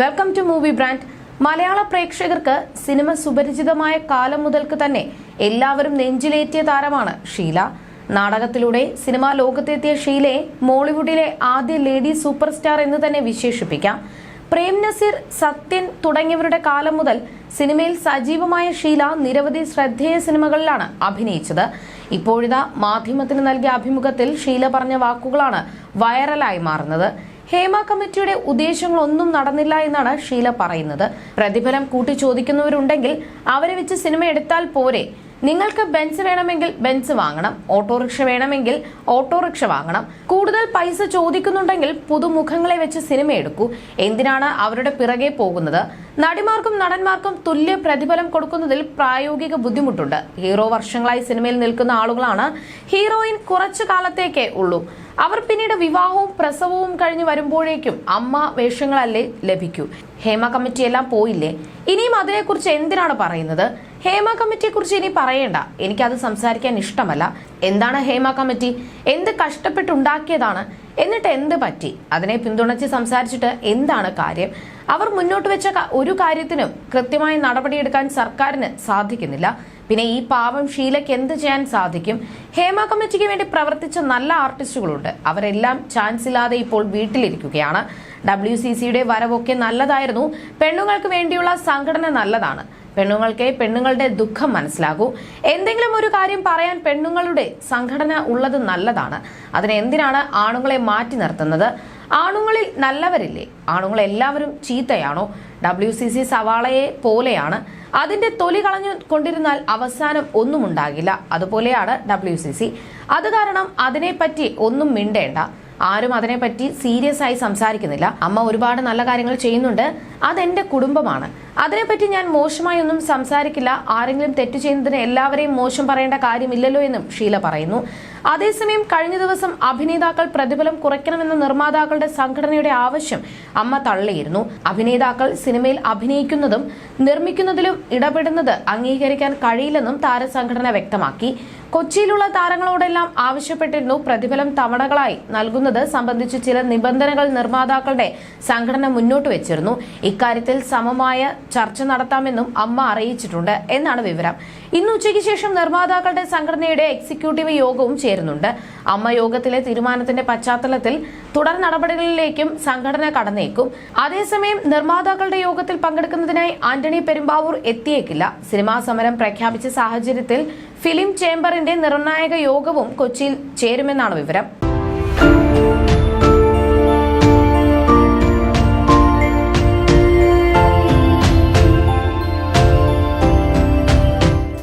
Welcome to movie brand മലയാള പ്രേക്ഷകർക്ക് cinema സുപരിചിതമായ കാലം മുതൽക്ക് തന്നെ എല്ലാവരും നെഞ്ചിലേറ്റിയ താരമാണ് ഷീല. നാടകത്തിലൂടെ സിനിമാ ലോകത്തെത്തിയ ഷീലയെ മോളിവുഡിലെ ആദ്യ ലേഡി സൂപ്പർ സ്റ്റാർ എന്ന് തന്നെ വിശേഷിപ്പിക്കാം. പ്രേം നസീർ സത്യൻ തുടങ്ങിയവരുടെ കാലം മുതൽ സിനിമയിൽ സജീവമായ ഷീല നിരവധി ശ്രദ്ധേയ സിനിമകളിലാണ് അഭിനയിച്ചത്. ഇപ്പോഴിതാ മാധ്യമത്തിന് നൽകിയ അഭിമുഖത്തിൽ ഷീല പറഞ്ഞ വാക്കുകളാണ് വൈറലായി മാറുന്നത്. ഹേമ കമ്മിറ്റിയുടെ ഉദ്ദേശങ്ങളൊന്നും നടന്നില്ല എന്നാണ് ഷീല പറയുന്നത്. പ്രതിഫലം കൂട്ടി ചോദിക്കുന്നവരുണ്ടെങ്കിൽ അവരെ വെച്ച് സിനിമ എടുത്താൽ പോരെ. നിങ്ങൾക്ക് ബെൻസ് വേണമെങ്കിൽ ബെൻസ് വാങ്ങണം ഓട്ടോറിക്ഷ വേണമെങ്കിൽ ഓട്ടോറിക്ഷ വാങ്ങണം. കൂടുതൽ പൈസ ചോദിക്കുന്നുണ്ടെങ്കിൽ പുതുമുഖങ്ങളെ വെച്ച് സിനിമ എടുക്കൂ. എന്തിനാണ് അവരുടെ പിറകെ പോകുന്നത്? നടിമാർക്കും നടന്മാർക്കും തുല്യ പ്രതിഫലം കൊടുക്കുന്നതിൽ പ്രായോഗിക ബുദ്ധിമുട്ടുണ്ട്. ഹീറോ വർഷങ്ങളായി സിനിമയിൽ നിൽക്കുന്ന ആളുകളാണ് ഹീറോയിൻ കുറച്ചു കാലത്തേക്കേ ഉള്ളൂ. അവർ പിന്നീട് വിവാഹവും പ്രസവവും കഴിഞ്ഞു വരുമ്പോഴേക്കും അമ്മ വേഷങ്ങളല്ലേ ലഭിക്കൂ. ഹേമ കമ്മിറ്റി എല്ലാം പോയില്ലേ? ഇനിയും അതിനെക്കുറിച്ച് എന്തിനാണ് പറയുന്നത്? ഹേമ കമ്മിറ്റിയെക്കുറിച്ച് ഇനി പറയേണ്ട. എനിക്കത് സംസാരിക്കാൻ ഇഷ്ടമല്ല. എന്താണ് ഹേമ കമ്മിറ്റി? എന്ത് കഷ്ടപ്പെട്ടുണ്ടാക്കിയതാണ്? എന്നിട്ട് എന്ത് പറ്റി? അതിനെ പിന്തുണച്ച് സംസാരിച്ചിട്ട് എന്താണ് കാര്യം? അവർ മുന്നോട്ട് വെച്ച ഒരു കാര്യത്തിനും കൃത്യമായി നടപടിയെടുക്കാൻ സർക്കാരിന് സാധിക്കുന്നില്ല. പിന്നെ ഈ പാവം ഷീലയ്ക്ക് എന്ത് ചെയ്യാൻ സാധിക്കും? ഹേമ കമ്മിറ്റിക്ക് വേണ്ടി പ്രവർത്തിച്ച നല്ല ആർട്ടിസ്റ്റുകളുണ്ട്. അവരെല്ലാം ചാൻസ് ഇല്ലാതെ ഇപ്പോൾ വീട്ടിലിരിക്കുകയാണ്. ഡബ്ല്യു സി സിയുടെ വരവൊക്കെ നല്ലതായിരുന്നു. പെണ്ണുങ്ങൾക്ക് വേണ്ടിയുള്ള സംഘടന നല്ലതാണ്. പെണ്ണുങ്ങൾക്ക് പെണ്ണുങ്ങളുടെ ദുഃഖം മനസ്സിലാകൂ. എന്തെങ്കിലും ഒരു കാര്യം പറയാൻ പെണ്ണുങ്ങളുടെ സംഘടന ഉള്ളത് നല്ലതാണ്. അതിനെന്തിനാണ് ആണുങ്ങളെ മാറ്റി നിർത്തുന്നത്? ആണുങ്ങളിൽ നല്ലവരില്ലേ? ആണുങ്ങൾ എല്ലാവരും ചീത്തയാണോ? ഡബ്ല്യു സി സി സവാളയെ പോലെയാണ്. അതിന്റെ തൊലി കളഞ്ഞു കൊണ്ടിരുന്നാൽ അവസാനം ഒന്നും ഉണ്ടാകില്ല. അതുപോലെയാണ് ഡബ്ല്യു സി സി അത് കാരണം അതിനെപ്പറ്റി ഒന്നും മിണ്ടേണ്ട. ആരും അതിനെപ്പറ്റി സീരിയസ് ആയി സംസാരിക്കുന്നില്ല. അമ്മ ഒരുപാട് നല്ല കാര്യങ്ങൾ ചെയ്യുന്നുണ്ട്. അതെന്റെ കുടുംബമാണ്. അതിനെപ്പറ്റി ഞാൻ മോശമായി ഒന്നും സംസാരിക്കില്ല. ആരെങ്കിലും തെറ്റു ചെയ്യുന്നതിന് എല്ലാവരെയും മോശം പറയേണ്ട കാര്യമില്ലല്ലോ എന്നും ഷീല പറയുന്നു. അതേസമയം കഴിഞ്ഞ ദിവസം അഭിനേതാക്കൾ പ്രതിഫലം കുറയ്ക്കണമെന്ന നിർമ്മാതാക്കളുടെ സംഘടനയുടെ ആവശ്യം അമ്മ തള്ളിയിരുന്നു. അഭിനേതാക്കൾ സിനിമയിൽ അഭിനയിക്കുന്നതും നിർമ്മിക്കുന്നതിലും ഇടപെടുന്നത് അംഗീകരിക്കാൻ കഴിയില്ലെന്നും താരസംഘടന വ്യക്തമാക്കി. കൊച്ചിയിലുള്ള താരങ്ങളോടെല്ലാം ആവശ്യപ്പെട്ടിരുന്നു പ്രതിഫലം തവണകളായി നൽകുന്നത് സംബന്ധിച്ച് ചില നിബന്ധനകൾ നിർമ്മാതാക്കളുടെ സംഘടന മുന്നോട്ട് വെച്ചിരുന്നു. ഇക്കാര്യത്തിൽ സമമായ ചർച്ച നടത്താമെന്നും അമ്മ അറിയിച്ചിട്ടുണ്ട് എന്നാണ് വിവരം. ഇന്ന് ഉച്ചയ്ക്ക് ശേഷം നിർമ്മാതാക്കളുടെ സംഘടനയുടെ എക്സിക്യൂട്ടീവ് യോഗവും ചേരുന്നുണ്ട്. അമ്മ യോഗത്തിലെ തീരുമാനത്തിന്റെ പശ്ചാത്തലത്തിൽ തുടർ നടപടികളിലേക്കും സംഘടന കടന്നേക്കും. അതേസമയം നിർമ്മാതാക്കളുടെ യോഗത്തിൽ പങ്കെടുക്കുന്നതിനായി ആന്റണി പെരുമ്പാവൂർ എത്തിയേക്കില്ല. സിനിമാ സമരം പ്രഖ്യാപിച്ച സാഹചര്യത്തിൽ ഫിലിം ചേംബറിന്റെ നിർണായക യോഗവും കൊച്ചിയിൽ ചേരുമെന്നാണ് വിവരം.